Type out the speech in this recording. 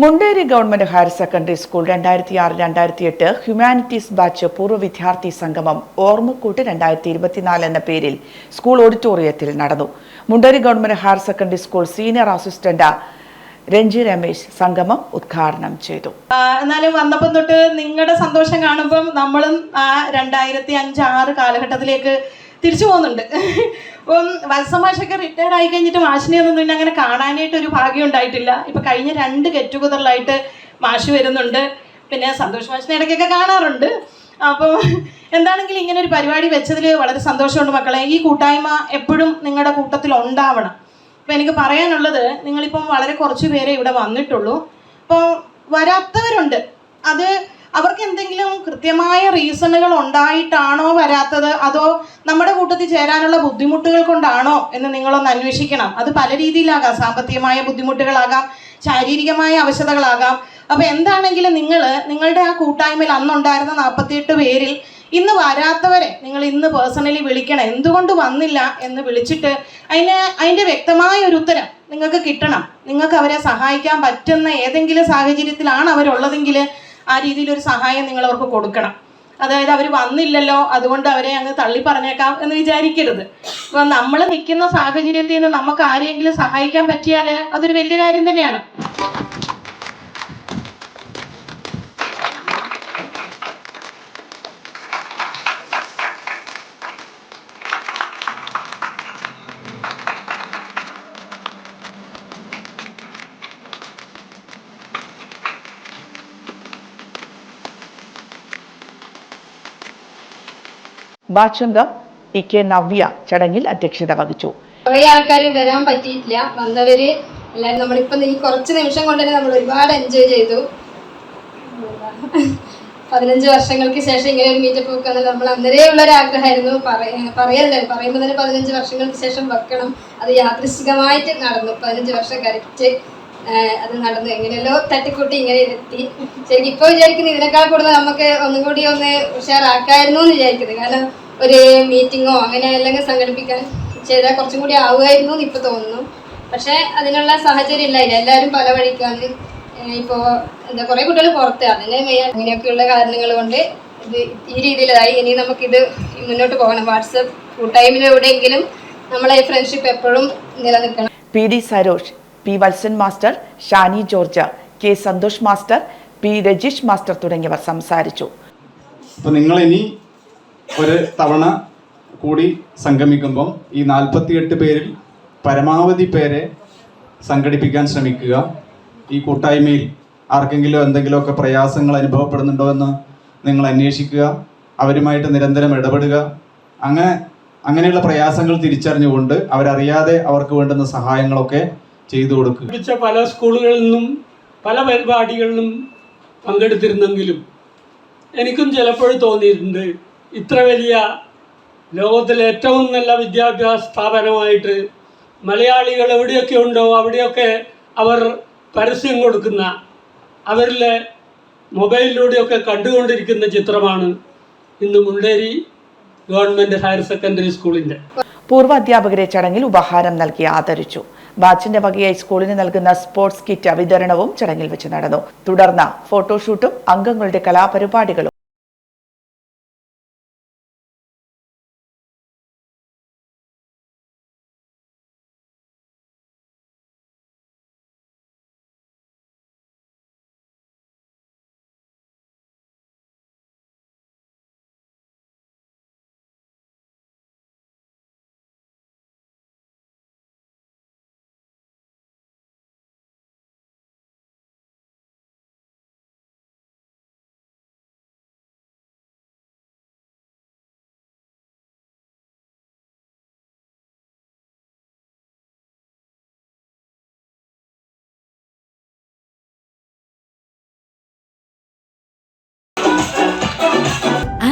Munderi government higher secondary school രണ്ടായിരത്തി ആറ് രണ്ടായിരത്തി എട്ട് ഹ്യൂമാനിറ്റീസ് ബാച്ച് പൂർവ വിദ്യാർത്ഥി സംഗമം ഓർമ്മക്കൂട്ട് രണ്ടായിരത്തി ഇരുപത്തിനാല് എന്ന പേരിൽ സ്കൂൾ ഓഡിറ്റോറിയത്തിൽ നടന്നു. Munderi government higher secondary school senior assistant Ranji Ramesh സംഗമം ഉദ്ഘാടനം ചെയ്തു. എന്നാലും വന്നപ്പം തൊട്ട് നിങ്ങളുടെ സന്തോഷം കാണുമ്പം നമ്മളും ആ രണ്ടായിരത്തി അഞ്ച് ആറ് കാലഘട്ടത്തിലേക്ക് തിരിച്ചു പോകുന്നുണ്ട്. അപ്പം വത്സമാഷൊക്കെ റിട്ടയർഡ് ആയി കഴിഞ്ഞിട്ട് മാഷിനെ ഒന്നും പിന്നെ അങ്ങനെ കാണാനായിട്ട് ഒരു ഭാഗ്യം ഉണ്ടായിട്ടില്ല. ഇപ്പം കഴിഞ്ഞ രണ്ട് ഗെറ്റ് ടുഗദറിലായിട്ട് മാഷ് വരുന്നുണ്ട്. പിന്നെ സന്തോഷ് മാഷിനെ ഇടയ്ക്കൊക്കെ കാണാറുണ്ട്. അപ്പോൾ എന്താണെങ്കിലും ഇങ്ങനെ ഒരു പരിപാടി വെച്ചതിൽ വളരെ സന്തോഷമുണ്ട് മക്കളെ. ഈ കൂട്ടായ്മ എപ്പോഴും നിങ്ങളുടെ കൂട്ടത്തിൽ ഉണ്ടാവണം. അപ്പം എനിക്ക് പറയാനുള്ളത് നിങ്ങളിപ്പം വളരെ കുറച്ച് പേരെ ഇവിടെ വന്നിട്ടുള്ളൂ. അപ്പോൾ വരാത്തവരുണ്ട്. അത് അവർക്ക് എന്തെങ്കിലും കൃത്യമായ റീസണുകൾ ഉണ്ടായിട്ടാണോ വരാത്തത്? അതോ കൂട്ടത്തിൽ ചേരാനുള്ള ബുദ്ധിമുട്ടുകൾ കൊണ്ടാണോ എന്ന് നിങ്ങളൊന്ന് അന്വേഷിക്കണം. അത് പല രീതിയിലാകാം. സാമ്പത്തികമായ ബുദ്ധിമുട്ടുകളാകാം ശാരീരികമായ അവശതകളാകാം. അപ്പോൾ എന്താണെങ്കിലും നിങ്ങൾ നിങ്ങളുടെ ആ കൂട്ടായ്മയിൽ അന്നുണ്ടായിരുന്ന നാൽപ്പത്തിയെട്ട് പേരിൽ ഇന്ന് വരാത്തവരെ നിങ്ങൾ ഇന്ന് പേഴ്സണലി വിളിക്കണം. എന്തുകൊണ്ട് വന്നില്ല എന്ന് വിളിച്ചിട്ട് അതിന് അതിന്റെ വ്യക്തമായ ഒരു ഉത്തരം നിങ്ങൾക്ക് കിട്ടണം. നിങ്ങൾക്ക് അവരെ സഹായിക്കാൻ പറ്റുന്ന ഏതെങ്കിലും സാഹചര്യത്തിലാണ് അവരുള്ളതെങ്കിൽ ആ രീതിയിൽ ഒരു സഹായം നിങ്ങൾ അവർക്ക് കൊടുക്കണം. അതായത് അവർ വന്നില്ലല്ലോ അതുകൊണ്ട് അവരെ അങ്ങ് തള്ളി പറഞ്ഞേക്കാം എന്ന് വിചാരിക്കരുത്. അപ്പൊ നമ്മൾ നിൽക്കുന്ന സാഹചര്യത്തിൽ നിന്ന് നമുക്ക് ആരെങ്കിലും സഹായിക്കാൻ പറ്റിയാൽ അതൊരു വലിയ കാര്യം തന്നെയാണ്. ബാച്ചംഗം ഇ കെ നവ്യ ചടങ്ങിൽ അധ്യക്ഷത വഹിച്ചു. കുറേ ആൾക്കാർ വരാൻ പറ്റിയിട്ടില്ല. വന്നവര് എല്ലാവരും നമ്മളിപ്പം ഈ കുറച്ച് നിമിഷം കൊണ്ട് തന്നെ നമ്മൾ ഒരുപാട് എൻജോയ് ചെയ്തു. പതിനഞ്ച് വർഷങ്ങൾക്ക് ശേഷം ഇങ്ങനെ ഒരു മീറ്റപ്പ് വെക്കുന്നത് നമ്മൾ അന്നേരേ ഉള്ള ഒരു ആഗ്രഹമായിരുന്നു പറയല്ലേ പറയുമ്പോൾ തന്നെ പതിനഞ്ച് വർഷങ്ങൾക്ക് ശേഷം വെക്കണം. അത് യാദൃശികമായിട്ട് നടന്നു. പതിനഞ്ച് വർഷം കറക്റ്റ് അത് നടന്നു. എങ്ങനെയല്ലോ തട്ടിക്കൂട്ടി ഇങ്ങനെ എത്തി ശരിക്കും ഇപ്പോൾ വിചാരിക്കുന്നത് ഇതിനേക്കാൾ കൂടുതൽ നമുക്ക് ഒന്നും കൂടി ഒന്ന് ഉഷാറാക്കായിരുന്നു എന്ന് വിചാരിക്കുന്നത് കാരണം ഒരു മീറ്റിങ്ങോ അങ്ങനെ അല്ലെങ്കിൽ സംഘടിപ്പിക്കാൻ ചെയ്താൽ കുറച്ചും കൂടി ആവുമായിരുന്നു എന്ന് ഇപ്പോൾ തോന്നുന്നു. പക്ഷേ അതിനുള്ള സാഹചര്യം ഇല്ലായില്ല. എല്ലാവരും പല വഴിക്കാണ് ഇപ്പോൾ എന്താ കുറേ കുട്ടികൾ പുറത്ത്. അതിന് മെയിൻ അങ്ങനെയൊക്കെയുള്ള കാരണങ്ങൾ കൊണ്ട് ഇത് ഈ രീതിയിലായി. ഇനി നമുക്കിത് മുന്നോട്ട് പോകണം. വാട്സപ്പ് കൂട്ടായ്മയിലൂടെയെങ്കിലും നമ്മളെ ഫ്രണ്ട്ഷിപ്പ് എപ്പോഴും നിലനിൽക്കണം. P D Sarosh P Valsan master Shani George K Santhosh master P Rajeesh master തുടങ്ങിയവർ സംസാരിച്ചു. നിങ്ങൾ നിങ്ങളിനി ഒരു തവണ കൂടി സംഗമിക്കുമ്പം ഈ നാൽപ്പത്തിയെട്ട് പേരിൽ പരമാവധി പേരെ സംഘടിപ്പിക്കാൻ ശ്രമിക്കുക. ഈ കൂട്ടായ്മയിൽ ആർക്കെങ്കിലും എന്തെങ്കിലുമൊക്കെ പ്രയാസങ്ങൾ അനുഭവപ്പെടുന്നുണ്ടോ എന്ന് നിങ്ങൾ അന്വേഷിക്കുക. അവരുമായിട്ട് നിരന്തരം ഇടപെടുക. അങ്ങനെ അങ്ങനെയുള്ള പ്രയാസങ്ങൾ തിരിച്ചറിഞ്ഞുകൊണ്ട് അവരറിയാതെ അവർക്ക് വേണ്ടുന്ന സഹായങ്ങളൊക്കെ ചെയ്തു കൊടുക്കുക. പല സ്കൂളുകളിൽ നിന്നും പല പരിപാടികളിലും പങ്കെടുത്തിരുന്നെങ്കിലും എനിക്കും ചിലപ്പോഴും തോന്നിയിട്ടുണ്ട് ഇത്ര വലിയ ലോകത്തിലെ ഏറ്റവും നല്ല വിദ്യാഭ്യാസ സ്ഥാപനമായിട്ട് മലയാളികൾ എവിടെയൊക്കെ ഉണ്ടോ അവിടെയൊക്കെ അവർ പരസ്യം കൊടുക്കുന്ന അവരിലെ മൊബൈലിലൂടെയൊക്കെ കണ്ടുകൊണ്ടിരിക്കുന്ന ചിത്രമാണ് ഇന്ന് മുണ്ടേരി ഗവൺമെന്റ് ഹയർ സെക്കൻഡറി സ്കൂളിന്റെ. പൂർവ അധ്യാപകരെ ചടങ്ങിൽ ഉപഹാരം നൽകി ആദരിച്ചു. ബാച്ചിന്റെ വകയായി സ്കൂളിന് നൽകുന്ന സ്പോർട്സ് കിറ്റ് വിതരണവും ചടങ്ങിൽ വെച്ച് നടന്നു. തുടർന്ന് ഫോട്ടോഷൂട്ടും അംഗങ്ങളുടെ കലാപരിപാടികളും